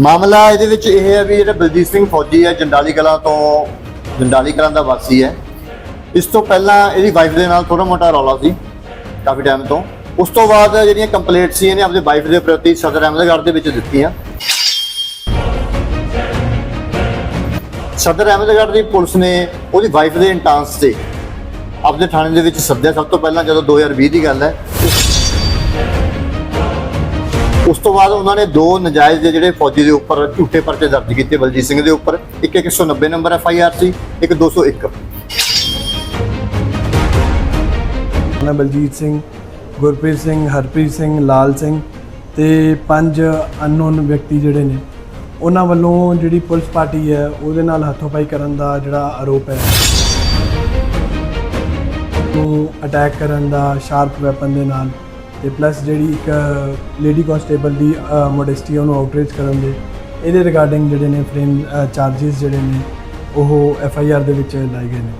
ਮਾਮਲਾ ਇਹਦੇ ਵਿੱਚ ਇਹ ਹੈ ਵੀ ਜਿਹੜਾ ਬਲਜੀਤ ਸਿੰਘ ਫੌਜੀ ਹੈ, ਜੰਡਾਲੀ ਕਲਾਂ ਤੋਂ, ਜੰਡਾਲੀ ਕਲਾਂ ਦਾ ਵਾਸੀ ਹੈ। ਇਸ ਤੋਂ ਪਹਿਲਾਂ ਇਹਦੀ ਵਾਈਫ ਦੇ ਨਾਲ ਥੋੜਾ ਮੋਟਾ ਰੌਲਾ ਸੀ, ਕਾਫੀ ਟਾਈਮ ਤੋਂ। ਉਸ ਤੋਂ ਬਾਅਦ ਜਿਹੜੀਆਂ ਕੰਪਲੇਂਟ ਸੀ, ਇਹਨੇ ਆਪਣੇ ਵਾਈਫ ਦੇ ਪ੍ਰਤੀ ਸਦਰ ਅਹਿਮਦਗੜ੍ਹ ਦੇ ਵਿੱਚ ਦਿੱਤੀਆਂ। ਸਦਰ ਅਹਿਮਦਗੜ੍ਹ ਦੀ ਪੁਲਿਸ ਨੇ ਉਹਦੀ ਵਾਈਫ ਦੇ ਇੰਟਾਂਸ ਤੇ ਆਪਣੇ ਥਾਣੇ ਦੇ ਵਿੱਚ ਸੱਦਿਆ। ਸਭ ਤੋਂ ਪਹਿਲਾਂ ਜਦੋਂ 2020 ਦੀ ਗੱਲ ਹੈ ਉਸ ਤੋਂ ਬਾਅਦ ਉਹਨਾਂ ਨੇ ਦੋ ਨਜਾਇਜ਼ ਦੇ ਜਿਹੜੇ ਫੌਜੀ ਦੇ ਉੱਪਰ ਝੂਠੇ ਪਰਚੇ ਦਰਜ ਕੀਤੇ, ਬਲਜੀਤ ਸਿੰਘ ਦੇ ਉੱਪਰ। ਇੱਕ 190 ਨੰਬਰ ਐਫ ਆਈ ਆਰ ਸੀ, ਇੱਕ 201 ਮੈਂ ਬਲਜੀਤ ਸਿੰਘ, ਗੁਰਪ੍ਰੀਤ ਸਿੰਘ, ਹਰਪ੍ਰੀਤ ਸਿੰਘ, ਲਾਲ ਸਿੰਘ ਤੇ ਪੰਜ ਅਨਨੋਨ ਵਿਅਕਤੀ ਜਿਹੜੇ ਨੇ, ਉਹਨਾਂ ਵੱਲੋਂ ਜਿਹੜੀ ਪੁਲਿਸ ਪਾਰਟੀ ਹੈ ਉਹਦੇ ਨਾਲ ਹੱਥੋਂ-ਪਾਈ ਕਰਨ ਦਾ ਜਿਹੜਾ ਆਰੋਪ ਹੈ। ਨੂੰ ਅਟੈਕ ਕਰਨ ਦਾ ਸ਼ਾਰਪ ਵੈਪਨ ਦੇ ਨਾਲ ਤੇ ਪਲੱਸ ਜਿਹੜੀ ਇੱਕ ਲੇਡੀ ਕਨਸਟੇਬਲ ਦੀ ਮੋਡੈਸਟੀ ਉਹਨੂੰ ਆਊਟਰੀਚ ਕਰਨ ਦੇ, ਇਹਦੇ ਰਿਗਾਰਡਿੰਗ ਜਿਹੜੇ ਨੇ ਫਰੇਮ ਚਾਰजेस ਜਿਹੜੇ ਨੇ, ਉਹ ਐਫ ਆਈ ਆਰ ਦੇ ਵਿੱਚ ਲਾਏ ਗਏ ਨੇ।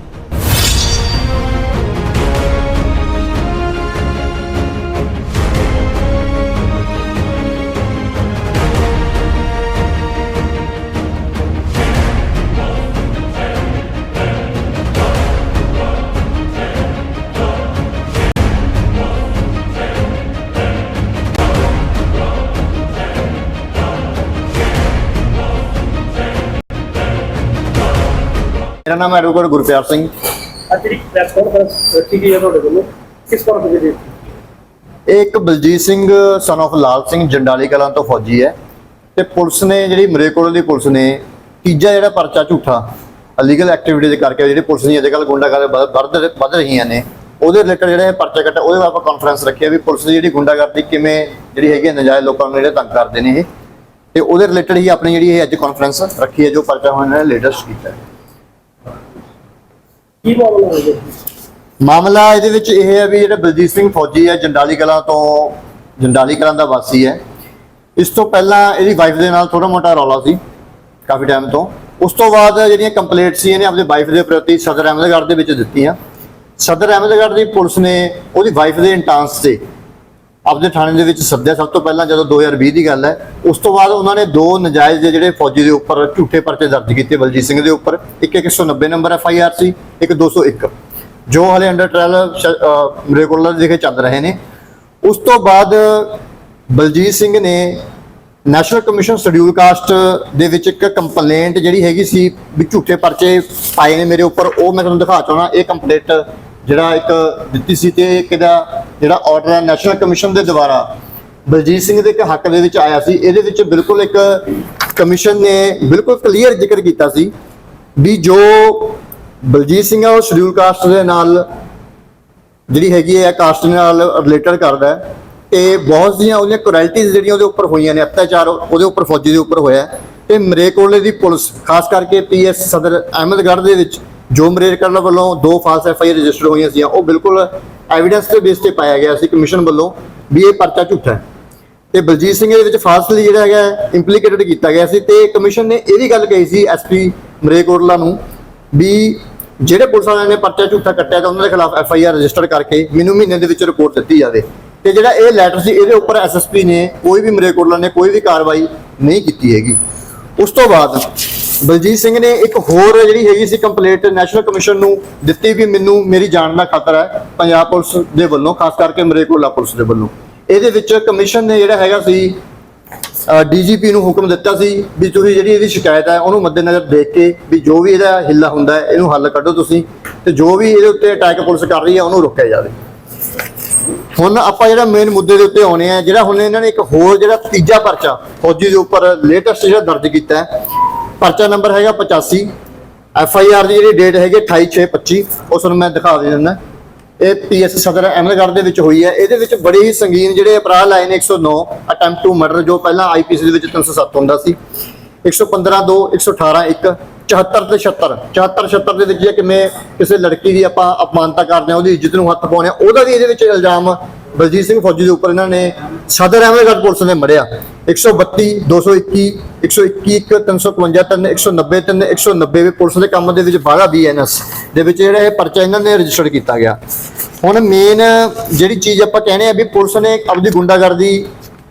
ਮੇਰਾ ਨਾਮ ਐਡਵੋਕੇਟ ਗੁਰਪਿਆਰ ਸਿੰਘ। ਅੱਜ ਜਿਹੜੀ ਪ੍ਰੈਸ ਕਾਨਫਰੰਸ ਰੱਖੀ ਗਈ ਹੈ ਤੁਹਾਡੇ ਵੱਲੋਂ? ਕਿਸ ਪਰਪਸ ਦੇ ਇਹ ਇੱਕ ਬਲਜੀਤ ਸਿੰਘ ਸਨ of ਲਾਲ ਸਿੰਘ ਜੰਡਾਲੀ ਕਲਾਂ ਤੋਂ ਫੌਜੀ ਹੈ ਤੇ ਪੁਲਿਸ ਨੇ ਜਿਹੜੀ ਮਰੇਕੋਲ ਦੀ ਪੁਲਿਸ ਨੇ ਤੀਜਾ ਜਿਹੜਾ ਪਰਚਾ ਝੂਠਾ ਅਲੀਗਲ ਐਕਟੀਵਿਟੀਜ਼ ਕਰਕੇ ਜਿਹੜੇ ਪੁਲਿਸ ਦੀਆਂ ਅੱਜਕੱਲ ਗੁੰਡਾਗਰਦੀ ਵੱਧ ਵੱਧ- ਰਹੀਆਂ ਨੇ ਉਹਦੇ ਰਿਲੇਟਡ ਜਿਹੜਾ ਇਹ ਪਰਚਾ ਕੱਟਾ ਉਹਦੇ ਬਾਰੇ ਆਪਾਂ ਕਾਨਫਰੰਸ ਰੱਖਿਆ ਵੀ ਪੁਲਿਸ ਦੀ ਜਿਹੜੀ ਗੁੰਡਾਗਰਦੀ ਕਿਵੇਂ ਜਿਹੜੀ ਹੈਗੀ ਨਜਾਇਜ਼ ਲੋਕਾਂ ਨੂੰ ਜਿਹੜੇ ਤੰਗ ਕਰਦੇ ਨੇ ਇਹ। ਤੇ ਉਹਦੇ ਰਿਲੇਟਡ ਹੀ ਆਪਣੀ ਜਿਹੜੀ ਇਹ ਅੱਜ ਕਾਨਫਰੰਸ ਰੱਖੀ ਹੈ ਜੋ ਪਰਚਾ ਹੁਣ ਇਹਨਾਂ ਨੇ ਲੇਟੈਸਟ ਕੀਤਾ ਹੈ। ਕੀ ਮਾਮਲਾ ਹੈ ਜੀ ਮਾਮਲਾ ਇਹਦੇ ਵਿੱਚ ਇਹ ਹੈ ਵੀ ਜਿਹੜਾ ਬਲਜੀਤ ਸਿੰਘ ਫੌਜੀ ਹੈ, ਜੰਡਾਲੀ ਕਲਾਂ ਤੋਂ, ਜੰਡਾਲੀ ਕਲਾਂ ਦਾ ਵਾਸੀ ਹੈ। ਇਸ ਤੋਂ ਪਹਿਲਾਂ ਇਹਦੀ ਵਾਈਫ ਦੇ ਨਾਲ ਥੋੜਾ ਮੋਟਾ ਰੌਲਾ ਸੀ, ਕਾਫੀ ਟਾਈਮ ਤੋਂ। ਉਸ ਤੋਂ ਬਾਅਦ ਜਿਹੜੀਆਂ ਕੰਪਲੇਂਟ ਸੀ ਇਹਨੇ ਆਪਣੇ ਵਾਈਫ ਦੇ ਪ੍ਰਤੀ ਸਦਰ ਅਹਿਮਦਗੜ੍ਹ ਦੇ ਵਿੱਚ ਦਿੱਤੀਆਂ। ਸਦਰ ਅਹਿਮਦਗੜ੍ਹ ਦੀ ਪੁਲਿਸ ਨੇ ਉਹਦੀ ਵਾਈਫ ਦੇ ਇੰਟਾਂਸ ਤੇ ਆਪਦੇ ਥਾਣੇ ਦੇ ਵਿੱਚ ਸੱਦਿਆ। ਸਭ ਤੋਂ ਪਹਿਲਾਂ ਜਦੋਂ 2020 ਦੀ ਗੱਲ ਹੈ, ਉਸ ਤੋਂ ਬਾਅਦ ਉਹਨਾਂ ਨੇ ਦੋ ਨਜਾਇਜ਼ ਜਿਹੜੇ ਫੌਜੀ ਦੇ ਉੱਪਰ ਝੂਠੇ ਪਰਚੇ ਦਰਜ ਕੀਤੇ ਬਲਜੀਤ ਸਿੰਘ ਦੇ ਉੱਪਰ। ਇੱਕ 190 ਨੰਬਰ ਐਫ ਆਈ ਆਰ ਸੀ, ਇੱਕ 201 ਜੋ ਹਲੇ ਅੰਡਰ ਟ੍ਰਾਇਲ ਮੇਰੇ ਕੋਲ ਦੇਖੇ ਚੱਲ ਰਹੇ ਨੇ। ਉਸ ਤੋਂ ਬਾਅਦ ਬਲਜੀਤ ਸਿੰਘ ਨੇ ਨੈਸ਼ਨਲ ਕਮਿਸ਼ਨ ਸ਼ਡਿਊਲ ਕਾਸਟ ਦੇ ਵਿੱਚ ਇੱਕ ਕੰਪਲੇਂਟ ਜਿਹੜੀ ਹੈਗੀ ਸੀ ਵੀ ਝੂਠੇ ਪਰਚੇ ਪਾਏ ਨੇ ਮੇਰੇ ਉੱਪਰ, ਉਹ ਮੈਂ ਤੁਹਾਨੂੰ ਦਿਖਾ ਚਾਹਣਾ ਇਹ ਕੰਪਲੇਂਟ ਜਿਹੜਾ ਇੱਕ ਦਿੱਤੀ ਸੀ ਤੇ ਇੱਕ ਇਹਦਾ ਜਿਹੜਾ ਆਰਡਰ ਹੈ ਨੈਸ਼ਨਲ ਕਮਿਸ਼ਨ ਦੇ ਦੁਆਰਾ, ਬਲਜੀਤ ਸਿੰਘ ਦੇ ਇੱਕ ਹੱਕ ਦੇ ਵਿੱਚ ਆਇਆ ਸੀ, ਇਹਦੇ ਵਿੱਚ ਬਿਲਕੁਲ ਇੱਕ ਕਮਿਸ਼ਨ ਨੇ ਬਿਲਕੁਲ ਕਲੀਅਰ ਜ਼ਿਕਰ ਕੀਤਾ ਸੀ ਵੀ ਜੋ ਬਲਜੀਤ ਸਿੰਘ ਆ, ਉਹ ਸ਼ਡਿਊਲ ਕਾਸਟ ਦੇ ਨਾਲ ਜਿਹੜੀ ਹੈਗੀ ਹੈ ਕਾਸਟ ਨਾਲ ਰਿਲੇਟਡ ਕਰਦਾ ਹੈ ਤੇ ਬਹੁਤ ਸੀਆਂ ਉਹਦੀਆਂ ਕੁਰੈਲਟੀਜ਼ ਜਿਹੜੀਆਂ ਉਹਦੇ ਉੱਪਰ ਹੋਈਆਂ ਨੇ, ਅਤਿਆਚਾਰ ਉਹਦੇ ਉੱਪਰ, ਫੌਜੀ ਦੇ ਉੱਪਰ ਹੋਇਆ ਹੈ। ਤੇ ਮਰੇਕੋਲੇ ਦੀ ਪੁਲਿਸ, ਖਾਸ ਕਰਕੇ ਪੀਐਸ ਸਦਰ ਅਹਿਮਦਗੜ੍ਹ ਦੇ ਵਿੱਚ ਜੋ ਮਰੇਕੋਲਾ ਵੱਲੋਂ ਦੋ ਫਾਲਸ ਐਫ ਆਈ ਰਜਿਸਟਰ ਹੋਈਆਂ ਸੀ ਉਹ ਬਿਲਕੁਲ ਐਵੀਡੈਂਸ ਦੇ ਬੇਸ ਤੇ ਪਾਇਆ ਗਿਆ ਸੀ ਕਮਿਸ਼ਨ ਵੱਲੋਂ ਵੀ ਇਹ ਪਰਚਾ ਝੂਠਾ ਹੈ। ਤੇ ਬਲਜੀਤ ਸਿੰਘ ਦੇ ਵਿੱਚ ਫਾਸਟਲੀ ਜਿਹੜਾ ਹੈਗਾ ਇੰਪਲੀਕੇਟਡ ਕੀਤਾ ਗਿਆ ਸੀ। ਤੇ ਕਮਿਸ਼ਨ ਨੇ ਇਹ ਵੀ ਗੱਲ ਕਹੀ ਸੀ ਐਸਪੀ ਮਰੇਕੋਟਲਾ ਨੂੰ ਵੀ ਜਿਹੜੇ ਪੁਲਿਸ ਵਾਲਿਆਂ ਨੇ ਪਰਚਾ ਝੂਠਾ ਕੱਟਿਆ ਤਾਂ ਉਹਨਾਂ ਦੇ ਖਿਲਾਫ ਐਫ ਆਈ ਆਰ ਰਜਿਸਟਰ ਕਰਕੇ ਮੈਨੂੰ ਮਹੀਨੇ ਦੇ ਵਿੱਚ ਰਿਪੋਰਟ ਦਿੱਤੀ ਜਾਵੇ। ਤੇ ਜਿਹੜਾ ਇਹ ਲੈਟਰ ਸੀ, ਇਹਦੇ ਉੱਪਰ ਐਸਐਸਪੀ ਨੇ ਕੋਈ ਵੀ ਮਰੇਕੋਟਲਾ ਨੇ ਕੋਈ ਵੀ ਕਾਰਵਾਈ ਨਹੀਂ ਕੀਤੀ ਹੈਗੀ। ਉਸ ਤੋਂ ਬਾਅਦ ਬਲਜੀਤ ਸਿੰਘ ਨੇ ਇੱਕ ਹੋਰ ਜਿਹੜੀ ਹੈਗੀ ਸੀ ਕੰਪਲੇਂਟ ਨੈਸ਼ਨਲ ਕਮਿਸ਼ਨ ਨੂੰ ਦਿੱਤੀ ਵੀ ਮੈਨੂੰ ਮੇਰੀ ਜਾਨ ਦਾ ਖਤਰਾ ਹੈ ਪੰਜਾਬ ਪੁਲਿਸ ਦੇ ਵੱਲੋਂ, ਖਾਸ ਕਰਕੇ ਮਰੇਕੋਲਾ ਪੁਲਿਸ ਦੇ ਵੱਲੋਂ। ਇਹਦੇ ਵਿੱਚ ਕਮਿਸ਼ਨ ਨੇ ਜਿਹੜਾ ਹੈਗਾ ਸੀ ਡੀਜੀਪੀ ਨੂੰ ਹੁਕਮ ਦਿੱਤਾ ਸੀ ਵੀ ਤੁਸੀਂ ਜਿਹੜੀ ਇਹਦੀ ਸ਼ਿਕਾਇਤ ਹੈ ਉਹਨੂੰ ਮੱਦੇਨਜ਼ਰ ਦੇਖ ਕੇ ਵੀ ਜੋ ਵੀ ਇਹਦਾ ਹਿੱਲਾ ਹੁੰਦਾ ਹੈ ਇਹਨੂੰ ਹੱਲ ਕੱਢੋ ਤੁਸੀਂ ਤੇ ਜੋ ਵੀ ਇਹਦੇ ਉੱਤੇ ਅਟੈਕ ਪੁਲਿਸ ਕਰ ਰਹੀ ਹੈ ਉਹਨੂੰ ਰੋਕਿਆ ਜਾਵੇ। ਹੁਣ ਆਪਾਂ ਜਿਹੜਾ ਮੇਨ ਮੁੱਦੇ ਦੇ ਉੱਤੇ ਆਉਣੇ ਆ, ਜਿਹੜਾ ਹੁਣ ਇਹਨਾਂ ਨੇ ਇੱਕ ਹੋਰ ਜਿਹੜਾ ਤੀਜਾ ਪਰਚਾ, ਫੌਜੀ ਦੇ ਉੱਪਰ ਲੇਟੈਸਟ ਜਿਹੜਾ ਦਰਜ ਕੀਤਾ ਹੈ ਪਰਚਾ ਨੰਬਰ ਹੈਗਾ 85 ਐਫ ਆਈ ਆਰ ਦੀ ਜਿਹੜੀ ਡੇਟ ਹੈਗੀ 28625 ਉਸ ਨੂੰ ਮੈਂ ਦਿਖਾ ਦੇ ਦਿੰਦਾ। ਇਹ ਪੀਐਸ ਸਦਰ ਅਹਿਮਦਗੜ੍ਹ ਦੇ ਵਿੱਚ ਹੋਈ ਹੈ। ਇਹਦੇ ਵਿੱਚ ਬੜੇ ਹੀ ਸੰਗੀਨ ਜਿਹੜੇ ਅਪਰਾਧ ਲਾਏ ਨੇ 109 ਅਟੈਂਪਟ ਟੂ ਮਰਡਰ ਜੋ ਪਹਿਲਾਂ ਆਈਪੀਸੀ ਦੇ ਵਿੱਚ 307 ਹੁੰਦਾ ਸੀ। 115 2 118 1 74 ਤੇ 76 74 76 ਦੇ ਵਿੱਚ ਜੇ ਕਿਵੇਂ ਕਿਸੇ ਲੜਕੀ ਦੀ ਆਪਾਂ ਅਪਮਾਨਤਾ ਕਰਦੇ ਹਾਂ, ਉਹਦੀ ਇੱਜ਼ਤ ਨੂੰ ਹੱਥ ਪਾਉਂਦੇ ਹਾਂ, ਉਹਦਾ ਵੀ ਇਹਦੇ ਵਿੱਚ ਇਲਜ਼ਾਮ ਬਲਜੀਤ ਸਿੰਘ ਫੌਜੀ ਦੇ ਉੱਪਰ ਇਹਨਾਂ ਨੇ ਸਦਰ ਅਹਿਮਦਗੜ੍ਹ ਪੁਲਿਸ ਨੇ ਮੜਿਆ। 132 221 121 355 3 190 3 190 ਵੀ ਪੁਲਿਸ ਦੇ ਕੰਮ ਦੇ ਵਿੱਚ ਬਾਗਾ ਬੀਐਨਐਸ ਦੇ ਵਿੱਚ ਜਿਹੜਾ ਇਹ ਪਰਚਾ ਇਹਨਾਂ ਨੇ ਰਜਿਸਟਰ ਕੀਤਾ ਗਿਆ। ਹੁਣ ਮੇਨ ਜਿਹੜੀ ਚੀਜ਼ ਆਪਾਂ ਕਹਿੰਦੇ ਆ ਵੀ ਪੁਲਿਸ ਨੇ ਆਪਦੀ ਗੁੰਡਾਗਰਦੀ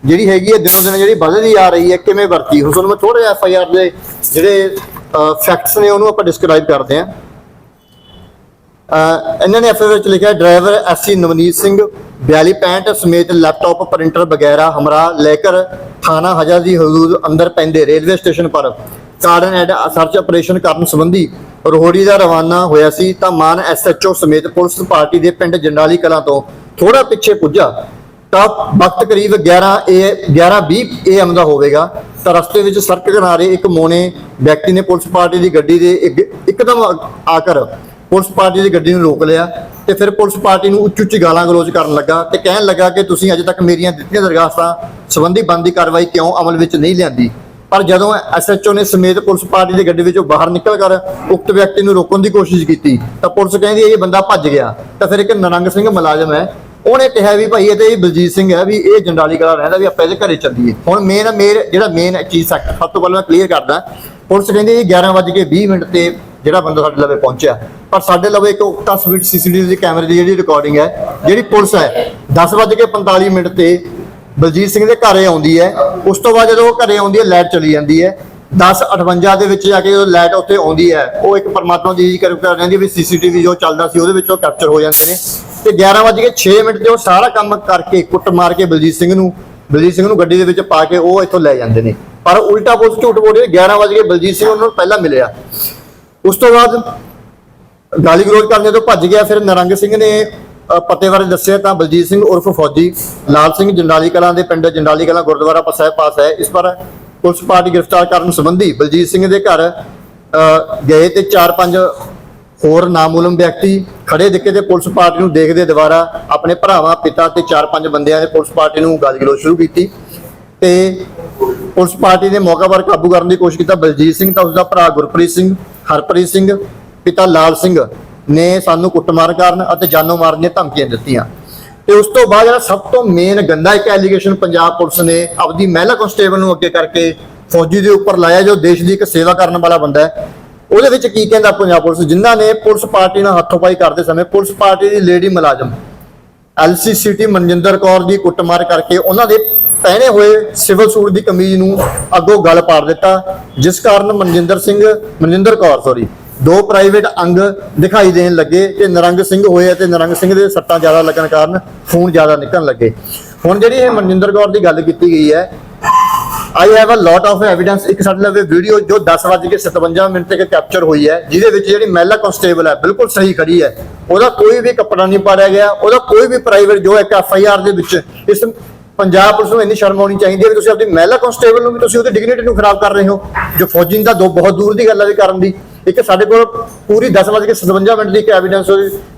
ਜਿਹੜੀ ਹੈਗੀ ਹੈ ਦਿਨੋਂ ਦਿਨ ਜਿਹੜੀ ਵੱਧਦੀ ਆ ਰਹੀ ਹੈ, ਕਿਵੇਂ ਵਰਤੀ? ਹੁਣ ਤੁਹਾਨੂੰ ਮੈਂ ਥੋੜੇ ਐਫ ਆਈ ਆਰ ਦੇ ਜਿਹੜੇ ਫੈਕਟਸ ਨੇ ਉਹਨੂੰ ਆਪਾਂ ਡਿਸਕ੍ਰਾਈਬ ਕਰਦੇ ਹਾਂ। ਇਹਨਾਂ ਨੇ ਐਫਆਈਆਰ ਵਿੱਚ ਲਿਖਿਆ, ਡਰਾਈਵਰ ਐਸਸੀ ਨਵਨੀਤ ਸਿੰਘ 4265 ਸਮੇਤ ਲੈਪਟਾਪ ਪ੍ਰਿੰਟਰ ਵਗੈरह ਹਮਰਾ ਲੈਕਰ ਥਾਣਾ ਹਜਾ ਦੀ ਹਦੂਦ ਅੰਦਰ ਪੈਂਦੇ ਰੇਲਵੇ ਸਟੇਸ਼ਨ ਪਰ। ਕਾਰਨ ਐਡ ਸਰਚ ਆਪਰੇਸ਼ਨ ਕਰਨ ਸੰਬੰਧੀ ਰੋਹੜੀ ਦਾ ਰਵਾਨਾ ਹੋਇਆ ਸੀ ਤਾਂ ਮਾਨ ਐਸਐਚਓ ਸਮੇਤ ਪੁਲਿਸ ਪਾਰਟੀ ਦੇ ਪਿੰਡ ਜੰਡਾਲੀ ਕਲਾਂ ਤੋਂ ਥੋੜਾ ਪਿੱਛੇ ਪੁੱਜਾ। ਤਾਂ ਵਕਤ ਕਰੀਬ 11 ਏ 11:20 ਏਐਮ ਦਾ ਹੋਵੇਗਾ ਤਾਂ ਰਸਤੇ ਵਿੱਚ ਸੜਕ ਕਿਨਾਰੇ ਇੱਕ ਮੋਨੇ ਵਿਅਕਤੀ ਨੇ ਪੁਲਿਸ ਪਾਰਟੀ ਦੀ ਗੱਡੀ ਦੇ ਇੱਕ- ਇੱਕਦਮ ਆ ਕਰ ਪੁਲਿਸ ਪਾਰਟੀ ਦੀ ਗੱਡੀ ਨੂੰ ਰੋਕ ਲਿਆ ਤੇ ਫਿਰ ਪੁਲਿਸ ਪਾਰਟੀ ਨੂੰ ਉੱਚ ਉੱਚੀ ਗਾਲਾਂ ਗਲੋਚ ਕਰਨ ਲੱਗਾ ਤੇ ਕਹਿਣ ਲੱਗਾ ਕਿ ਤੁਸੀਂ ਅਜੇ ਤੱਕ ਮੇਰੀਆਂ ਦਿੱਤੀਆਂ ਦਰਖਾਸਤਾਂ ਸੰਬੰਧੀ ਬੰਦੀ ਕਾਰਵਾਈ ਕਿਉਂ ਅਮਲ ਵਿੱਚ ਨਹੀਂ ਲਿਆਂਦੀ। ਪਰ ਜਦੋਂ ਐਸਐਚਓ ਨੇ ਸਮੇਤ ਪੁਲਿਸ ਪਾਰਟੀ ਦੀ ਗੱਡੀ ਵਿੱਚੋਂ ਬਾਹਰ ਨਿਕਲ ਕਰ ਉਕਤ ਵਿਅਕਤੀ ਨੂੰ ਰੋਕਣ ਦੀ ਕੋਸ਼ਿਸ਼ ਕੀਤੀ, ਤਾਂ ਪੁਲਿਸ ਕਹਿੰਦੀ ਇਹ ਬੰਦਾ ਭੱਜ ਗਿਆ। ਤਾਂ ਫਿਰ ਇੱਕ ਨਰੰਗ ਸਿੰਘ ਮੁਲਾਜ਼ਮ ਹੈ, ਉਹਨੇ ਕਿਹਾ ਵੀ ਭਾਈ ਇਹ ਤੇ ਇਹ ਬਲਜੀਤ ਸਿੰਘ ਹੈ ਵੀ ਇਹ ਜੰਡਾਲੀ ਕਲਾ ਰਹਿੰਦਾ ਵੀ ਆਪਾਂ ਇਹਦੇ ਘਰੇ ਚੱਲੀਏ। ਹੁਣ ਮੇਨ ਮੇਰ ਜਿਹੜਾ ਮੇਨ ਚੀਜ਼ ਸੈਕਟਰ, ਸਭ ਤੋਂ ਪਹਿਲਾਂ ਮੈਂ ਕਲੀਅਰ ਕਰਦਾ, ਪੁਲਿਸ ਕਹਿੰਦੀ ਇਹ 11:20 ਮਿੰਟ ਤੇ ਜਿਹੜਾ ਬੰਦਾ ਸਾਡੇ ਲਵੇ ਪਹੁੰਚਿਆ। ਪਰ ਸਾਡੇ ਲਵੇ ਇੱਕ ਉਕਤਾ ਸਵੀਟ ਸੀਸੀਟੀਵੀ ਦੇ ਕੈਮਰੇ ਦੀ ਜਿਹੜੀ ਰਿਕਾਰਡਿੰਗ ਹੈ, ਜਿਹੜੀ ਪੁਲਿਸ ਹੈ 10:45 ਮਿੰਟ ਤੇ ਬਲਜੀਤ ਸਿੰਘ ਦੇ ਘਰੇ ਆਉਂਦੀ ਹੈ। ਉਸ ਤੋਂ ਬਾਅਦ ਜਦੋਂ ਉਹ ਘਰੇ ਆਉਂਦੀ ਹੈ ਲਾਈਟ ਚਲੀ ਜਾਂਦੀ ਹੈ। 10:58 ਦੇ ਵਿੱਚ ਜਾ ਕੇ ਜਦੋਂ ਲਾਈਟ ਉੱਥੇ ਆਉਂਦੀ ਹੈ। ਉਹ ਇੱਕ ਪਰਮਾਤਮਾ ਦੀ ਜੀ ਕਰ ਕਰ ਰਹਿੰਦੀ ਹੈ ਵੀ ਸੀਸੀਟੀਵੀ ਜੋ ਚੱਲਦਾ ਸੀ, ਉਹਦੇ ਵਿੱਚ ਉਹ ਕੈਪਚਰ ਹੋ ਜਾਂਦੇ ਨੇ। ਤੇ 11:06 ਮਿੰਟ ਤੇ ਉਹ ਸਾਰਾ ਕੰਮ ਕਰਕੇ ਕੁੱਟ ਮਾਰ ਕੇ ਬਲਜੀਤ ਸਿੰਘ ਨੂੰ ਬਲਜੀਤ ਸਿੰਘ ਨੂੰ ਗੱਡੀ ਦੇ ਵਿੱਚ ਪਾ ਕੇ ਉਹ ਇੱਥੋਂ ਲੈ ਜਾਂਦੇ ਨੇ। ਪਰ ਉਲਟਾ ਪੁਲਿਸ ਝੂਠ ਬੋਲ ਰਹੀ ਹੈ 11 ਵਜੇ ਬਲਜੀਤ ਸਿੰਘ ਉਹਨਾਂ ਨੂੰ ਪਹਿਲਾਂ ਮਿਲਿਆ। ਉਸ ਤੋਂ ਬਾਅਦ ਗਾਲੀ ਗਲੋਚ ਕਰਨੇ ਤੋਂ ਭੱਜ ਗਿਆ ਫਿਰ ਨਰੰਗ ਸਿੰਘ ਨੇ ਪਤੇ ਬਾਰੇ ਦੱਸਿਆ ਤਾਂ ਬਲਜੀਤ ਸਿੰਘ ਉਰਫ ਫੌਜੀ ਲਾਲ ਸਿੰਘ ਜੰਡਾਲੀ ਕਲਾਂ ਦੇ ਪਿੰਡ ਜੰਡਾਲੀ ਕਲਾਂ ਗੁਰਦੁਆਰਾ ਪਸਾਇ ਪਾਸ ਹੈ। ਇਸ ਪਰ ਪੁਲਿਸ ਪਾਰਟੀ ਗ੍ਰਿਫਤਾਰ ਕਰਨ ਸੰਬੰਧੀ ਬਲਜੀਤ ਸਿੰਘ ਦੇ ਘਰ ਅ, ਗਏ ਤੇ 4-5 ਹੋਰ ਨਾਮੂਲਮ ਵਿਅਕਤੀ ਖੜੇ ਦਿੱਕੇ ਤੇ ਪੁਲਿਸ ਪਾਰਟੀ ਨੂੰ ਦੇਖਦੇ ਦੁਬਾਰਾ ਆਪਣੇ ਭਰਾਵਾਂ ਪਿਤਾ ਤੇ 4-5 ਬੰਦਿਆਂ ਨੇ ਪੁਲਿਸ ਪਾਰਟੀ ਨੂੰ ਗਾਲੀ ਗਲੋਚ ਸ਼ੁਰੂ ਕੀਤੀ ਤੇ ਪੁਲਿਸ ਪਾਰਟੀ ਨੇ ਮੌਕਾ ਪਰ ਕਾਬੂ ਕਰਨ ਦੀ ਕੋਸ਼ਿਸ਼ ਕੀਤਾ। ਬਲਜੀਤ ਸਿੰਘ ਤਾਂ ਉਸਦਾ ਭਰਾ ਗੁਰਪ੍ਰੀਤ ਸਿੰਘ ਹਰਪ੍ਰੀਤ ਸਿੰਘ, ਪਿਤਾ ਲਾਲ ਸਿੰਘ ਨੇ ਸਾਨੂੰ ਕੁੱਟਮਾਰ ਕਰਨ ਅਤੇ ਜਾਨੋਂ ਮਾਰਨ ਦੀਆਂ ਧਮਕੀਆਂ ਦਿੱਤੀਆਂ। ਤੇ ਉਸ ਤੋਂ ਬਾਅਦ ਜਿਹੜਾ ਸਭ ਤੋਂ ਮੇਨ ਗੰਦਾ ਇੱਕ ਐਲੀਗੇਸ਼ਨ ਪੰਜਾਬ ਪੁਲਿਸ ਨੇ ਆਪਦੀ ਮਹਿਲਾ ਕਨਸਟੇਬਲ ਨੂੰ ਅੱਗੇ ਕਰਕੇ ਫੌਜੀ ਦੇ ਉੱਪਰ ਲਾਇਆ, ਜੋ ਦੇਸ਼ ਦੀ ਇੱਕ ਸੇਵਾ ਕਰਨ ਵਾਲਾ ਬੰਦਾ ਹੈ। ਉਹਦੇ ਵਿੱਚ ਕੀ ਕਹਿੰਦਾ ਪੰਜਾਬ ਪੁਲਿਸ? ਜਿਨ੍ਹਾਂ ਨੇ ਪੁਲਿਸ ਪਾਰਟੀ ਨਾਲ ਹੱਥੋਂ-ਪਾਈ ਕਰਦੇ ਸਮੇਂ ਪੁਲਿਸ ਪਾਰਟੀ ਦੀ ਲੇਡੀ ਮੁਲਾਜ਼ਮ ਐਲਸੀਸੀਟੀ ਮਨਜਿੰਦਰ ਕੌਰ ਦੀ ਕੁੱਟਮਾਰ ਕਰਕੇ ਉਹਨਾਂ ਦੇ ਪਹਿਨੇ ਹੋਏ ਸਿਵਲ ਸੂਟ ਦੀ ਕਮੀਜ਼ ਨੂੰ ਅੱਗੋਂ ਗਲ ਪਾੜ ਦਿੱਤਾ, ਜਿਸ ਕਾਰਨ ਮਨਜਿੰਦਰ ਸਿੰਘ, ਮਨਜਿੰਦਰ ਕੌਰ ਸੌਰੀ ਦੋ ਪ੍ਰਾਈਵੇਟ ਅੰਗ ਦਿਖਾਈ ਦੇਣ ਲੱਗੇ। ਤੇ ਨਰੰਗ ਸਿੰਘ ਹੋਏ ਤੇ ਨਰੰਗ ਸਿੰਘ ਦੇ ਸੱਟਾਂ ਜ਼ਿਆਦਾ ਲੱਗਣ ਕਾਰਨ ਖੂਨ ਜ਼ਿਆਦਾ ਨਿਕਲਣ ਲੱਗੇ। ਹੁਣ ਜਿਹੜੀ ਇਹ ਮਨਜਿੰਦਰ ਕੌਰ ਦੀ ਗੱਲ ਕੀਤੀ ਗਈ ਹੈ I have a lot of evidence ਇੱਕ ਸਾਡੇ ਲਵੇ ਵੀਡੀਓ ਜੋ 10:57 ਮਿੰਟ ਤੱਕ ਕੈਪਚਰ ਹੋਈ ਹੈ, ਜਿਹਦੇ ਵਿੱਚ ਜਿਹੜੀ ਮਹਿਲਾ ਕਨਸਟੇਬਲ ਹੈ, ਬਿਲਕੁਲ ਸਹੀ ਖੜੀ ਹੈ। ਉਹਦਾ ਕੋਈ ਵੀ ਕੱਪੜਾ ਨਹੀਂ ਪਾੜਿਆ ਗਿਆ, ਉਹਦਾ ਕੋਈ ਵੀ ਪ੍ਰਾਈਵੇਟ ਜੋ ਇੱਕ ਐਫ ਆਈ ਆਰ ਦੇ ਵਿੱਚ ਇਸ ਪੰਜਾਬ ਪੁਲਿਸ ਨੂੰ ਇੰਨੀ ਸ਼ਰਮ ਆਉਣੀ ਚਾਹੀਦੀ ਹੈ ਵੀ ਤੁਸੀਂ ਆਪਣੀ ਮਹਿਲਾ ਕਨਸਟੇਬਲ ਨੂੰ ਵੀ ਤੁਸੀਂ ਉਹਦੀ ਡਿਗਨਿਟੀ ਨੂੰ ਖਰਾਬ ਕਰ ਰਹੇ ਹੋ, ਜੋ ਫੌਜੀ ਦਾ ਦੋ ਬਹੁਤ ਦੂਰ ਦੀ ਗੱਲ ਹੈ ਵੀ ਕਰਨ ਦੀ। ਇੱਕ ਸਾਡੇ ਕੋਲ ਪੂਰੀ 10:57 ਮਿੰਟ ਦੀ ਇੱਕ ਐਵੀਡੈਂਸ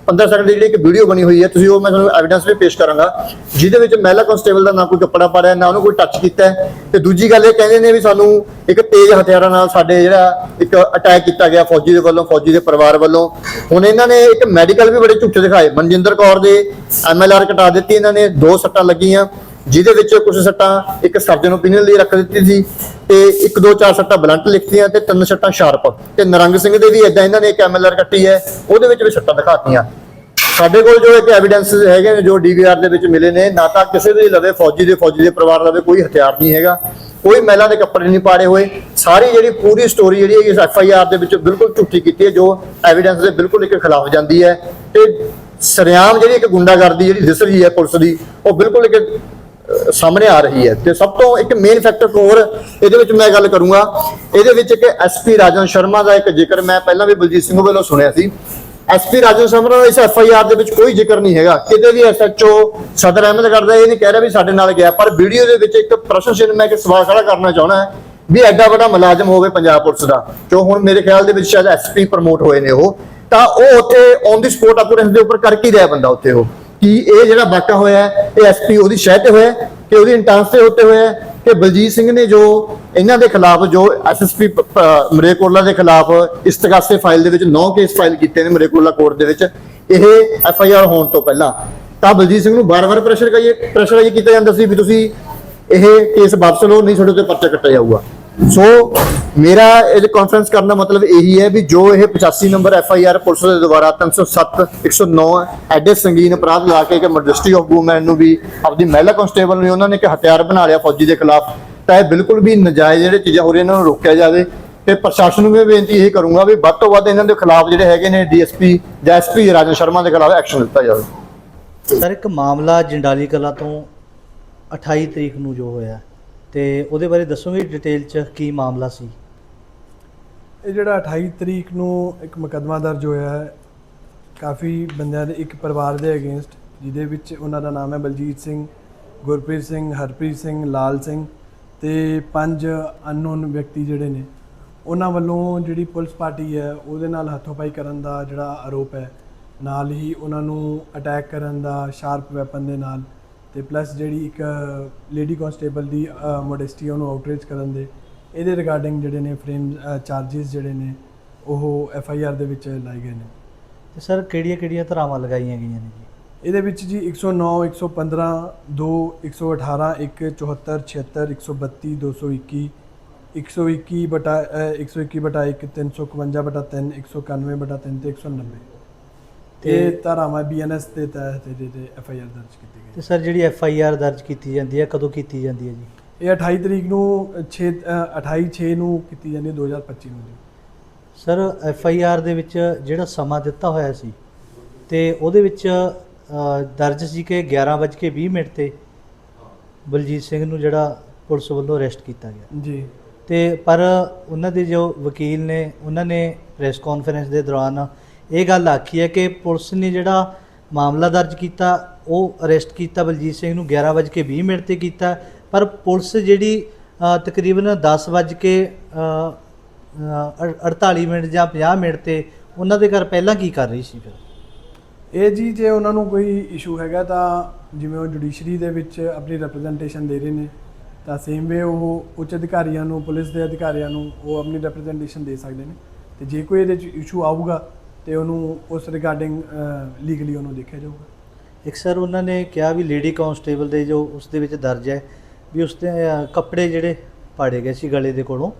15 ਸੈਕਿੰਡ ਦੀ ਜਿਹੜੀ ਇੱਕ ਵੀਡੀਓ ਬਣੀ ਹੋਈ ਹੈ, ਤੁਸੀਂ ਉਹ ਮੈਂ ਤੁਹਾਨੂੰ ਐਵੀਡੈਂਸ ਵੀ ਪੇਸ਼ ਕਰਾਂਗਾ, ਜਿਹਦੇ ਵਿੱਚ ਮਹਿਲਾ ਕਨਸਟੇਬਲ ਦਾ ਨਾ ਕੋਈ ਕੱਪੜਾ ਪਾੜਿਆ, ਨਾ ਉਹਨੂੰ ਕੋਈ ਟੱਚ ਕੀਤਾ ਹੈ। ਤੇ ਦੂਜੀ ਗੱਲ ਇਹ ਕਹਿੰਦੇ ਨੇ ਵੀ ਸਾਨੂੰ ਇੱਕ ਤੇਜ਼ ਹਥਿਆਰਾਂ ਨਾਲ ਸਾਡੇ ਜਿਹੜਾ ਇੱਕ ਅਟੈਕ ਕੀਤਾ ਗਿਆ ਫੌਜੀ ਦੇ ਵੱਲੋਂ, ਫੌਜੀ ਦੇ ਪਰਿਵਾਰ ਵੱਲੋਂ। ਹੁਣ ਇਹਨਾਂ ਨੇ ਇੱਕ ਮੈਡੀਕਲ ਵੀ ਬੜੇ ਝੂਠੇ ਦਿਖਾਏ, ਮਨਜਿੰਦਰ ਕੌਰ ਦੇ ਐਮਐਲਆਰ ਕਟਾ ਦਿੱਤੀ ਇਹਨਾਂ ਨੇ, ਦੋ ਸੱਟਾਂ ਲੱਗੀਆਂ। ਜਿਹਦੇ ਵਿੱਚ ਕੁਝ ਸੱਟਾਂ, ਇੱਕ ਸਰਜਨ ਓਪੀਨੀਅਨ ਲਈ ਰੱਖ ਦਿੱਤੀ ਸੀ ਤੇ ਇੱਕ ਦੋ ਚਾਰ ਸੱਟਾਂ ਬਲੰਟ ਲਿਖਤੀਆਂ ਤੇ ਤਿੰਨ ਸੱਟਾਂ ਸ਼ਾਰਪ। ਤੇ ਨਰੰਗ ਸਿੰਘ ਦੇ ਵੀ ਇਦਾਂ ਇਹਨਾਂ ਨੇ ਇੱਕ ਐਮਐਲਆਰ ਕੱਟੀ ਹੈ, ਉਹਦੇ ਵਿੱਚ ਵੀ ਸੱਟਾਂ ਦਿਖਾਤੀਆਂ। ਸਾਡੇ ਕੋਲ ਜੋ ਇੱਕ ਐਵੀਡੈਂਸ ਹੈਗੇ ਨੇ ਜੋ ਡੀਵੀਆਰ ਦੇ ਵਿੱਚ ਮਿਲੇ ਨੇ, ਨਾ ਤਾਂ ਕਿਸੇ ਦੇ ਲਵੇ ਫੌਜੀ ਦੇ ਫੌਜੀ ਦੇ ਪਰਿਵਾਰ ਲਵੇ ਕੋਈ ਹਥਿਆਰ ਨਹੀਂ ਹੈਗਾ। ਕੋਈ ਮਹਿਲਾ ਦੇ ਕੱਪੜੇ ਨਹੀਂ ਪਾੜੇ ਹੋਏ। ਸਾਰੀ ਜਿਹੜੀ ਪੂਰੀ ਸਟੋਰੀ ਜਿਹੜੀ ਹੈ ਇਸ ਐਫ ਆਈ ਆਰ ਦੇ ਵਿੱਚ ਬਿਲਕੁਲ ਝੂਠੀ ਕੀਤੀ ਹੈ, ਜੋ ਐਵੀਡੈਂਸ ਦੇ ਬਿਲਕੁਲ ਇੱਕ ਖਿਲਾਫ ਜਾਂਦੀ ਹੈ। ਤੇ ਸਰਿਆਮ ਜਿਹੜੀ ਇੱਕ ਗੁੰਡਾਗਰਦੀ ਜਿਹੜੀ ਦਿਸ ਰਹੀ ਹੈ ਪੁਲਿਸ ਦੀ, ਉਹ ਬਿਲਕੁਲ ਇੱਕ ਸਾਹਮਣੇ ਆ ਰਹੀ ਹੈ ਤੇ ਸਭ ਤੋਂ ਇੱਕ ਮੇਨ ਫੈਕਟਰ ਹੋਰ ਇਹਦੇ ਵਿੱਚ ਮੈਂ ਗੱਲ ਕਰੂੰਗਾ। ਇਹਦੇ ਵਿੱਚ ਇੱਕ ਐਸਪੀ ਰਾਜਨ ਸ਼ਰਮਾ ਦਾ ਇੱਕ ਜ਼ਿਕਰ ਮੈਂ ਪਹਿਲਾਂ ਵੀ ਬਲਜੀਤ ਸਿੰਘ ਵੱਲੋਂ ਸੁਣਿਆ ਸੀ। ਐਸਪੀ ਰਾਜਨ ਸ਼ਰਮਾ ਦਾ ਇਸ ਐਫ ਦੇ ਵਿੱਚ ਕੋਈ ਜ਼ਿਕਰ ਨਹੀਂ ਹੈਗਾ। ਕਿਤੇ ਵੀ ਐਸਐਚਓ ਸਦਰ ਅਹਿਮਦ ਕਰਦਾ ਇਹ ਨਹੀਂ ਕਹਿ ਰਿਹਾ ਵੀ ਸਾਡੇ ਨਾਲ ਗਿਆ, ਪਰ ਵੀਡੀਓ ਦੇ ਵਿੱਚ ਇੱਕ ਪ੍ਰਸ਼ਨ ਚਿੰਨ੍ਹ ਮੈਂ ਇੱਕ ਸਵਾਲ ਖੜਾ ਕਰਨਾ ਚਾਹੁੰਦਾ ਹੈ ਵੀ ਐਡਾ ਵੱਡਾ ਮੁਲਾਜ਼ਮ ਹੋਵੇ ਪੰਜਾਬ ਪੁਲਿਸ ਦਾ, ਜੋ ਹੁਣ ਮੇਰੇ ਖਿਆਲ ਦੇ ਵਿੱਚ ਸ਼ਾਇਦ ਐਸਪੀ ਪ੍ਰਮੋਟ ਹੋਏ ਨੇ ਉਹ, ਤਾਂ ਉਹ ਉੱਥੇ ਔਨ ਦੀ ਸਪੋਟ ਅਕੂਰੈਂਸ ਦੇ ਉੱਪਰ ਕਰ ਕੀ ਰਿਹਾ ਬੰਦਾ ਉੱਥੇ ਉਹ। ਕਿ ਇਹ ਜਿਹੜਾ ਵਾਕਾ ਹੋਇਆ ਹੈ, ਇਹ ਐਸਪੀ ਉਹਦੀ ਸ਼ਹਿ ਤੇ ਹੋਇਆ ਹੈ ਕਿ ਉਹਦੀ ਇੰਟੈਂਸ ਤੇ ਉੱਤੇ ਹੋਇਆ ਹੈ ਕਿ ਬਲਜੀਤ ਸਿੰਘ ਨੇ ਜੋ ਇਹਨਾਂ ਦੇ ਖਿਲਾਫ ਜੋ ਐਸਐਸਪੀ ਮਰੇਕੋਲਾ ਦੇ ਖਿਲਾਫ ਇਸਤਗਾਸੇ ਫਾਈਲ ਦੇ ਵਿੱਚ 9 ਕੇਸ ਫਾਈਲ ਕੀਤੇ ਨੇ ਮਰੇਕੋਲਾ ਕੋਰਟ ਦੇ ਵਿੱਚ ਇਹ ਐਫ ਆਈ ਆਰ ਹੋਣ ਤੋਂ ਪਹਿਲਾਂ। ਤਾਂ ਬਲਜੀਤ ਸਿੰਘ ਨੂੰ ਬਾਰ-ਬਾਰ ਪ੍ਰੈਸ਼ਰ ਕਰੀਏ ਪ੍ਰੈਸ਼ਰਾਈਜ਼ ਕੀਤਾ ਜਾਂਦਾ ਸੀ ਵੀ ਤੁਸੀਂ ਇਹ ਕੇਸ ਵਾਪਸ ਲਓ ਨਹੀਂ ਤੁਹਾਡੇ ਉੱਤੇ ਪਰਚਾ ਕੱਟਿਆ ਜਾਊਗਾ। ਸੋ ਮੇਰਾ ਇਹ ਕਾਨਫਰੰਸ ਕਰਨ ਦਾ ਮਤਲਬ ਇਹੀ ਹੈ ਵੀ ਜੋ ਇਹ 85 number F I R police ਦੇ ਦੁਆਰਾ 307 109 ਐਡੇ ਸੰਗੀਨ ਅਪਰਾਧ ਲਾ ਕੇ ਕਿ ਮਰਡਸਟਰੀ ਆਫ ਵੂਮੈਨ ਨੂੰ ਵੀ ਆਪਦੀ ਮਹਿਲਾ ਕਨਸਟੇਬਲ ਨੂੰ ਉਹਨਾਂ ਨੇ ਕਿ ਹਥਿਆਰ ਬਣਾ ਲਿਆ ਫੌਜੀ ਦੇ ਖਿਲਾਫ, ਤਾਂ ਇਹ ਬਿਲਕੁਲ ਵੀ ਨਜਾਇਜ਼ ਜਿਹੜੇ ਚੀਜ਼ਾਂ ਹੋ ਰਹੀਆਂ ਇਹਨਾਂ ਨੂੰ ਰੋਕਿਆ ਜਾਵੇ। ਤੇ ਪ੍ਰਸ਼ਾਸਨ ਨੂੰ ਵੀ ਬੇਨਤੀ ਇਹ ਕਰੂੰਗਾ ਵੀ ਵੱਧ ਤੋਂ ਵੱਧ ਇਹਨਾਂ ਦੇ ਖਿਲਾਫ ਜਿਹੜੇ ਹੈਗੇ ਨੇ ਡੀਐਸਪੀ ਜਾਂ ਐਸਪੀ ਰਾਜਨ ਸ਼ਰਮਾ ਦੇ ਖਿਲਾਫ ਐਕਸ਼ਨ ਲਿੱਤਾ ਜਾਵੇ। ਸਰ, ਇੱਕ ਮਾਮਲਾ ਜੰਡਾਲੀ ਕਲਾ ਤੋਂ 28 ਤਰੀਕ ਨੂੰ ਜੋ ਹੋਇਆ ਤੇ ਉਹਦੇ ਬਾਰੇ ਦੱਸੋਗੇ ਡਿਟੇਲ ਚ ਕੀ ਮਾਮਲਾ ਸੀ? ਇਹ ਜਿਹੜਾ 28 ਤਰੀਕ ਨੂੰ ਇੱਕ ਮੁਕੱਦਮਾ ਦਰਜ ਹੋਇਆ ਹੈ, ਕਾਫੀ ਬੰਦਿਆਂ ਦੇ ਇੱਕ ਪਰਿਵਾਰ ਦੇ ਅਗੇਂਸਟ ਜਿਹਦੇ ਵਿੱਚ ਉਹਨਾਂ ਦਾ ਨਾਮ ਹੈ ਬਲਜੀਤ ਸਿੰਘ, ਗੁਰਪ੍ਰੀਤ ਸਿੰਘ, ਹਰਪ੍ਰੀਤ ਸਿੰਘ, ਲਾਲ ਸਿੰਘ ਤੇ ਪੰਜ ਅਨਨੋਨ ਵਿਅਕਤੀ ਜਿਹੜੇ ਨੇ, ਉਹਨਾਂ ਵੱਲੋਂ ਜਿਹੜੀ ਪੁਲਿਸ ਪਾਰਟੀ ਹੈ, ਉਹਦੇ ਨਾਲ ਹੱਥੋਂਪਾਈ ਕਰਨ ਦਾ ਜਿਹੜਾ ਆਰੋਪ ਹੈ, ਨਾਲ ਹੀ ਉਹਨਾਂ ਨੂੰ ਅਟੈਕ ਕਰਨ ਦਾ ਸ਼ਾਰਪ ਵੈਪਨ ਦੇ ਨਾਲ ਤੇ ਪਲੱਸ ਜਿਹੜੀ ਇੱਕ ਲੇਡੀ ਕਨਸਟੇਬਲ ਦੀ ਮੋਡੈਸਟੀ ਉਹਨੂੰ ਆਊਟਰੀਚ ਕਰਨ ਦੇ ਇਹਦੇ ਰਿਗਾਰਡਿੰਗ ਜਿਹੜੇ ਨੇ ਫਰੇਮ ਚਾਰजेस ਜਿਹੜੇ ਨੇ ਉਹ ਐਫ ਆਈ ਆਰ ਦੇ ਵਿੱਚ ਲਾਏ ਗਏ ਨੇ। ਤੇ ਸਰ ਕਿਹੜੀਆਂ ਕਿਹੜੀਆਂ ਧਾਰਾਵਾਂ ਲਗਾਈਆਂ ਗਈਆਂ ਨੇ ਜੀ? ਇਹਦੇ ਵਿੱਚ ਜੀ 109 115 2 118 1 74 76 132 221 121 ਬਟਾ ਅ, 121 ਬਟਾ 1 351 ਬਟਾ 3 191 ਬਟਾ 3 ਤੇ 190 ਇਹ ਧਾਰਾਵਾਂ ਬੀਐਨਐਸ ਦੇ ਤਹਿਤ ਇਹਦੇ ਤੇ ਐਫ ਆਈ ਆਰ ਦਰਜ ਕੀਤੀ ਗਈ। ਤੇ ਸਰ ਜਿਹੜੀ ਐਫ ਆਈ ਆਰ ਦਰਜ ਕੀਤੀ ਜਾਂਦੀ ਹੈ ਕਦੋਂ ਕੀਤੀ ਜਾਂਦੀ ਹੈ ਜੀ? ਇਹ 28 ਤਰੀਕ ਨੂੰ 6 28 6 ਨੂੰ ਕੀਤੀ ਜਾਂਦੀ ਹੈ 2025 ਨੂੰ ਜੀ। ਸਰ ਐਫ ਆਈ ਆਰ ਦੇ ਵਿੱਚ ਜਿਹੜਾ ਸਮਾਂ ਦਿੱਤਾ ਹੋਇਆ ਸੀ ਤੇ ਉਹਦੇ ਵਿੱਚ ਅ, ਦਰਜ ਸੀ ਕਿ 11:20 ਮਿੰਟ ਤੇ ਬਲਜੀਤ ਸਿੰਘ ਨੂੰ ਜਿਹੜਾ ਪੁਲਿਸ ਵੱਲੋਂ ਅਰੈਸਟ ਕੀਤਾ ਗਿਆ। ਜੀ। ਤੇ ਪਰ ਉਹਨਾਂ ਦੇ ਜੋ ਵਕੀਲ ਨੇ ਉਹਨਾਂ ਨੇ ਪ੍ਰੈਸ ਕਾਨਫਰੰਸ ਦੇ ਦੌਰਾਨ ਇਹ ਗੱਲ ਆਖੀ ਹੈ ਕਿ ਪੁਲਿਸ ਨੇ ਜਿਹੜਾ ਮਾਮਲਾ ਦਰਜ ਕੀਤਾ ਉਹ ਅਰੈਸਟ ਕੀਤਾ ਬਲਜੀਤ ਸਿੰਘ ਨੂੰ 11:20 ਮਿੰਟ ਤੇ ਕੀਤਾ। ਪਰ ਪੁਲਿਸ ਜਿਹੜੀ ਅ, ਤਕਰੀਬਨ 10:00 ਅ, ਅ, 48 ਮਿੰਟ ਜਾਂ 50 ਮਿੰਟ ਤੇ ਉਹਨਾਂ ਦੇ ਘਰ ਪਹਿਲਾਂ ਕੀ ਕਰ ਰਹੀ ਸੀ ਫਿਰ? ਇਹ ਜੀ ਜੇ ਉਹਨਾਂ ਨੂੰ ਕੋਈ ਇਸ਼ੂ ਹੈਗਾ ਤਾਂ ਜਿਵੇਂ ਉਹ ਜੁਡੀਸ਼ਰੀ ਦੇ ਵਿੱਚ ਆਪਣੀ ਰਿਪਰੈਜ਼ੈਂਟੇਸ਼ਨ ਦੇ ਰਹੇ ਨੇ ਤਾਂ ਸੇਮ ਵੇ ਉਹ ਉੱਚ ਅਧਿਕਾਰੀਆਂ ਨੂੰ ਪੁਲਿਸ ਦੇ ਅਧਿਕਾਰੀਆਂ ਨੂੰ ਉਹ ਆਪਣੀ ਰਿਪਰੈਜ਼ੈਂਟੇਸ਼ਨ ਦੇ ਸਕਦੇ ਨੇ। ਤੇ ਜੇ ਕੋਈ ਇਹਦੇ ਚ ਇਸ਼ੂ ਆਊਗਾ ਤੇ ਉਹਨੂੰ ਉਸ ਰਿਗਾਰਡਿੰਗ ਲੀਗਲੀ ਉਹਨੂੰ ਦੇਖਿਆ ਜਾਊਗਾ। ਇੱਕ ਸਰ ਉਹਨਾਂ ਨੇ ਕਿਹਾ ਵੀ ਲੇਡੀ ਕਾਂਸਟੇਬਲ ਦੇ ਜੋ ਉਸ ਦੇ ਵਿੱਚ ਦਰਜ ਹੈ ਵੀ ਉਸ ਦੇ ਕੱਪੜੇ ਜਿਹੜੇ ਪਾੜੇ ਗਏ ਸੀ ਗਲੇ ਦੇ ਕੋਲੋਂ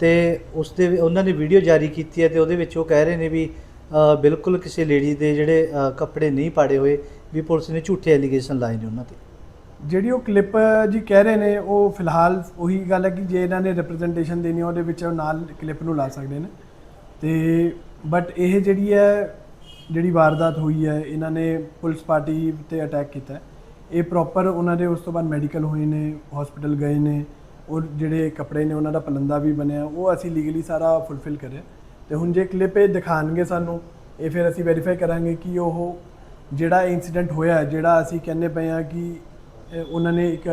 ਤੇ ਉਸ ਦੇ ਉਹਨਾਂ ਨੇ ਵੀਡੀਓ ਜਾਰੀ ਕੀਤੀ ਹੈ ਤੇ ਉਹਦੇ ਵਿੱਚ ਉਹ ਕਹਿ ਰਹੇ ਨੇ ਵੀ ਬਿਲਕੁਲ ਕਿਸੇ ਲੇਡੀ ਦੇ ਜਿਹੜੇ ਕੱਪੜੇ ਨਹੀਂ ਪਾੜੇ ਹੋਏ ਵੀ ਪੁਲਿਸ ਨੇ ਝੂਠੇ ਐਲੀਗੇਸ਼ਨ ਲਾਏ ਨੇ ਉਹਨਾਂ ਤੇ। ਜਿਹੜੀ ਉਹ ਕਲਿੱਪ ਜੀ ਕਹਿ ਰਹੇ ਨੇ ਉਹ ਫਿਲਹਾਲ ਉਹੀ ਗੱਲ ਹੈ ਕਿ ਜੇ ਇਹਨਾਂ ਨੇ ਰਿਪਰੈਜ਼ੈਂਟੇਸ਼ਨ ਦੇਣੀ ਉਹਦੇ ਵਿੱਚ ਉਹ ਨਾਲ ਕਲਿੱਪ ਨੂੰ ਲਾ ਸਕਦੇ ਨੇ। ਤੇ ਬਟ ਇਹ ਜਿਹੜੀ ਹੈ ਜਿਹੜੀ ਵਾਰਦਾਤ ਹੋਈ ਹੈ ਇਹਨਾਂ ਨੇ ਪੁਲਿਸ ਪਾਰਟੀ ਤੇ ਅਟੈਕ ਕੀਤਾ ਹੈ। ਇਹ ਪ੍ਰੋਪਰ ਉਹਨਾਂ ਦੇ ਉਸ ਤੋਂ ਬਾਅਦ ਮੈਡੀਕਲ ਹੋਏ ਨੇ ਹਸਪੀਟਲ ਗਏ ਨੇ ਔਰ ਜਿਹੜੇ ਕੱਪੜੇ ਨੇ ਉਹਨਾਂ ਦਾ ਪਲੰਦਾ ਵੀ ਬਣਿਆ ਉਹ ਅਸੀਂ ਲੀਗਲੀ ਸਾਰਾ ਫੁੱਲਫਿਲ ਕਰਿਆ ਤੇ ਹੁਣ ਜੇ ਕਲਿੱਪ ਇਹ ਦਿਖਾਣਗੇ ਸਾਨੂੰ ਇਹ ਫਿਰ ਅਸੀਂ ਵੈਰੀਫਾਈ ਕਰਾਂਗੇ ਕਿ ਉਹ ਜਿਹੜਾ ਇਨਸੀਡੈਂਟ ਹੋਇਆ ਹੈ, ਜਿਹੜਾ ਅਸੀਂ ਕਹਿੰਦੇ ਪਏ ਆ ਕਿ ਇਹ ਉਹਨਾਂ ਨੇ ਇੱਕ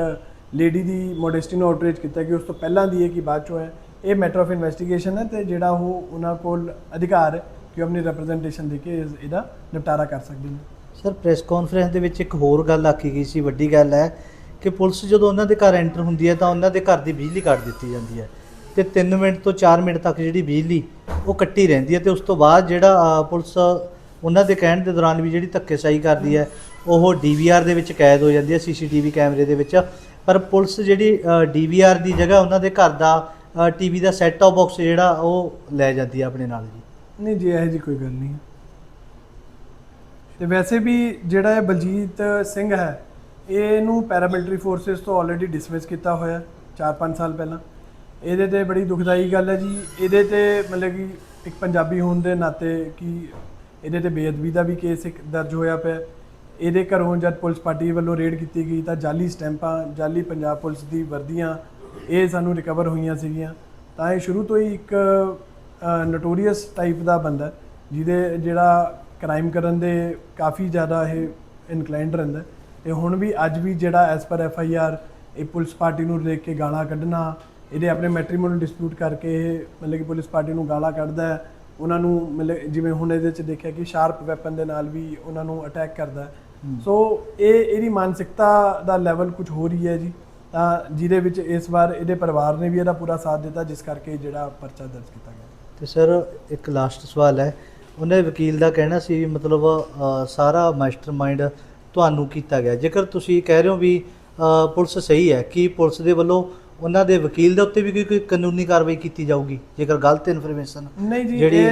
ਲੇਡੀ ਦੀ ਮੋਡੈਸਟੀ ਨੂੰ ਆਊਟਰੀਚ ਕੀਤਾ ਕਿ ਉਸ ਤੋਂ ਪਹਿਲਾਂ ਦੀ ਹੈ ਕਿ ਬਾਅਦ ਚੋਂ ਹੈ ਇਹ ਮੈਟਰ ਆਫ ਇਨਵੈਸਟੀਗੇਸ਼ਨ ਹੈ ਤੇ ਜਿਹੜਾ ਉਹ ਉਹਨਾਂ ਕੋਲ ਅਧਿਕਾਰ ਕਿ ਉਹ ਆਪਣੀ ਰਿਪਰੈਜ਼ੈਂਟੇਸ਼ਨ ਦੇ ਕੇ ਇਸ- ਇਹਦਾ ਨਿਪਟਾਰਾ ਕਰ ਸਕਦੇ ਨੇ। ਸਰ ਪ੍ਰੈਸ ਕਾਨਫਰੰਸ ਦੇ ਵਿੱਚ ਇੱਕ ਹੋਰ ਗੱਲ ਆਖੀ ਗਈ ਸੀ ਵੱਡੀ ਗੱਲ ਹੈ ਕਿ ਪੁਲਿਸ ਜਦੋਂ ਉਹਨਾਂ ਦੇ ਘਰ ਐਂਟਰ ਹੁੰਦੀ ਹੈ ਤਾਂ ਉਹਨਾਂ ਦੇ ਘਰ ਦੀ ਬਿਜਲੀ ਕੱਟ ਦਿੱਤੀ ਜਾਂਦੀ ਹੈ ਤੇ 3 ਮਿੰਟ ਤੋਂ 4 ਮਿੰਟ ਤੱਕ ਜਿਹੜੀ ਬਿਜਲੀ ਉਹ ਕੱਟੀ ਰਹਿੰਦੀ ਹੈ ਤੇ ਉਸ ਤੋਂ ਬਾਅਦ ਜਿਹੜਾ ਅ, ਪੁਲਿਸ ਉਹਨਾਂ ਦੇ ਕਹਿਣ ਦੇ ਦੌਰਾਨ ਵੀ ਜਿਹੜੀ ਧੱਕੇਸ਼ਾਹੀ ਕਰਦੀ ਹੈ ਉਹ ਡੀਵੀਆਰ ਦੇ ਵਿੱਚ ਕੈਦ ਹੋ ਜਾਂਦੀ ਹੈ ਸੀਸੀਟੀਵੀ ਕੈਮਰੇ ਦੇ ਵਿੱਚ। ਪਰ ਪੁਲਿਸ ਜਿਹੜੀ ਡੀਵੀਆਰ ਦੀ ਜਗ੍ਹਾ ਉਹਨਾਂ ਦੇ ਘਰ ਦਾ ਟੀਵੀ ਦਾ ਸੈੱਟ ਟਾਪ ਬਾਕਸ ਜਿਹੜਾ ਉਹ ਲੈ ਜਾਂਦੀ ਹੈ ਆਪਣੇ ਨਾਲ ਜੀ। ਨਹੀਂ ਜੀ, ਇਹੋ ਜੀ ਕੋਈ ਗੱਲ ਨਹੀਂ। ਹੈ ਤੇ ਵੈਸੇ ਵੀ ਜਿਹੜਾ ਇਹ ਬਲਜੀਤ ਸਿੰਘ ਹੈ, ਇਹਨੂੰ ਪੈਰਾਮਿਲਟਰੀ ਫੋਰਸਸ ਤੋਂ ਆਲਰੇਡੀ ਡਿਸਮਿਸ ਕੀਤਾ ਹੋਇਆ 4-5 ਸਾਲ ਪਹਿਲਾਂ। ਇਹਦੇ ਤੇ ਬੜੀ ਦੁਖਦਾਈ ਗੱਲ ਹੈ ਜੀ। ਇਹਦੇ ਤੇ ਮਤਲਬ ਕਿ ਇੱਕ ਪੰਜਾਬੀ ਹੋਣ ਦੇ ਨਾਤੇ ਕਿ ਇਹਦੇ ਤੇ ਬੇਅਦਬੀ ਦਾ ਵੀ ਕੇਸ ਇੱਕ ਦਰਜ ਹੋਇਆ ਪਿਆ। ਇਹਦੇ ਘਰੋਂ ਜਦ ਪੁਲਿਸ ਪਾਰਟੀ ਵੱਲੋਂ ਰੇਡ ਕੀਤੀ ਗਈ ਤਾਂ ਜਾਲੀ ਸਟੈਂਪਾਂ, ਜਾਲੀ ਪੰਜਾਬ ਪੁਲਿਸ ਦੀ ਵਰਦੀਆਂ ਇਹ ਸਾਨੂੰ ਰਿਕਵਰ ਹੋਈਆਂ ਸੀਗੀਆਂ। ਤਾਂ ਇਹ ਸ਼ੁਰੂ ਤੋਂ ਹੀ ਇੱਕ ਨੋਟੋਰੀਅਸ ਟਾਈਪ ਦਾ ਬੰਦਾ ਜਿਹਦੇ ਜਿਹੜਾ ਕ੍ਰਾਈਮ ਕਰਨ ਦੇ ਕਾਫੀ ਜ਼ਿਆਦਾ ਇਹ ਇਨਕਲਾਈਨਡ ਰਹਿੰਦਾ। ਤੇ ਹੁਣ ਵੀ ਅੱਜ ਵੀ ਜਿਹੜਾ as per F I R ਇਹ ਪੁਲਿਸ ਪਾਰਟੀ ਨੂੰ ਦੇਖ ਕੇ ਗਾਲਾਂ ਕੱਢਣਾ ਇਹਦੇ ਆਪਣੇ ਮੈਟਰੀਮੋਨੀਅਲ ਡਿਸਪਿਊਟ ਕਰਕੇ ਇਹ ਮਤਲਬ ਕਿ ਪੁਲਿਸ ਪਾਰਟੀ ਨੂੰ ਗਾਲਾਂ ਕੱਢਦਾ ਹੈ। ਉਹਨਾਂ ਨੂੰ ਮਤਲਬ ਜਿਵੇਂ ਹੁਣ ਇਹਦੇ ਚ ਦੇਖਿਆ ਕਿ ਸ਼ਾਰਪ ਵੈਪਨ ਦੇ ਨਾਲ ਵੀ ਉਹਨਾਂ ਨੂੰ ਅਟੈਕ ਕਰਦਾ ਸੋ ਇਹ ਇਹਦੀ ਮਾਨਸਿਕਤਾ ਦਾ ਲੈਵਲ ਕੁਝ ਹੋ ਰਹੀ ਹੈ ਜੀ। ਤਾਂ ਜਿਹਦੇ ਵਿੱਚ ਇਸ ਵਾਰ ਇਹਦੇ ਪਰਿਵਾਰ ਨੇ ਵੀ ਇਹਦਾ ਪੂਰਾ ਸਾਥ ਦਿੱਤਾ ਜਿਸ ਕਰਕੇ ਜਿਹੜਾ ਪਰਚਾ ਦਰਜ ਕੀਤਾ ਗਿਆ। ਤੇ ਸਰ ਇੱਕ ਲਾਸਟ ਸਵਾਲ ਹੈ। ਉਹਨਾਂ ਵਕੀਲ ਦਾ ਕਹਿਣਾ ਸੀ ਵੀ ਮਤਲਬ ਸਾਰਾ ਮਾਸਟਰਮਾਈਂਡ ਤੁਹਾਨੂੰ ਕੀਤਾ ਗਿਆ। ਜੇਕਰ ਤੁਸੀਂ ਕਹਿ ਰਹੇ ਹੋ ਵੀ ਪੁਲਿਸ ਸਹੀ ਹੈ ਕਿ ਪੁਲਿਸ ਦੇ ਵੱਲੋਂ ਉਹਨਾਂ ਦੇ ਵਕੀਲ ਦੇ ਉੱਤੇ ਵੀ ਕੋਈ ਕੋਈ ਕਾਨੂੰਨੀ ਕਾਰਵਾਈ ਕੀਤੀ ਜਾਊਗੀ ਜੇਕਰ ਗਲਤ ਇਨਫੋਰਮੇਸ਼ਨ ਨਹੀਂ ਜੀ ਜਿਹੜੀ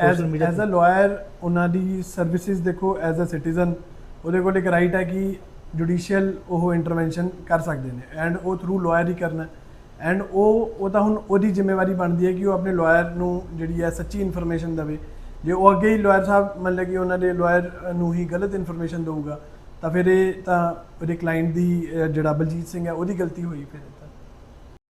ਐਜ਼ ਅ ਲਾਇਰ ਉਹਨਾਂ ਦੀ ਸਰਵਿਸਿਜ਼ ਦੇਖੋ ਐਜ਼ ਅ ਸਿਟੀਜ਼ਨ ਉਹਦੇ ਕੋਲ ਇੱਕ ਰਾਈਟ ਹੈ ਕਿ ਜੁਡੀਸ਼ੀਅਲ ਉਹ ਇੰਟਰਵੈਂਸ਼ਨ ਕਰ ਸਕਦੇ ਨੇ ਐਂਡ ਉਹ ਥਰੂ ਲਾਇਰ ਹੀ ਕਰਨਾ। ਐਂਡ ਉਹ ਉਹ ਤਾਂ ਹੁਣ ਉਹਦੀ ਜ਼ਿੰਮੇਵਾਰੀ ਬਣਦੀ ਹੈ ਕਿ ਉਹ ਆਪਣੇ ਲਾਇਰ ਨੂੰ ਜਿਹੜੀ ਹੈ ਸੱਚੀ ਇਨਫੋਰਮੇਸ਼ਨ ਦੇਵੇ। ਜੇ ਉਹ ਅੱਗੇ ਹੀ ਲਾਇਰ ਸਾਹਿਬ ਮਤਲਬ ਕਿ ਉਹਨਾਂ ਦੇ ਲਾਇਰ ਨੂੰ ਹੀ ਗਲਤ ਇਨਫੋਰਮੇਸ਼ਨ ਦੇਊਗਾ ਤਾਂ ਫਿਰ ਇਹ ਤਾਂ ਉਹਦੇ ਕਲਾਇੰਟ ਦੀ ਅਹ, ਜਿਹੜਾ ਬਲਜੀਤ ਸਿੰਘ ਹੈ ਉਹਦੀ ਗਲਤੀ ਹੋਈ ਫਿਰ।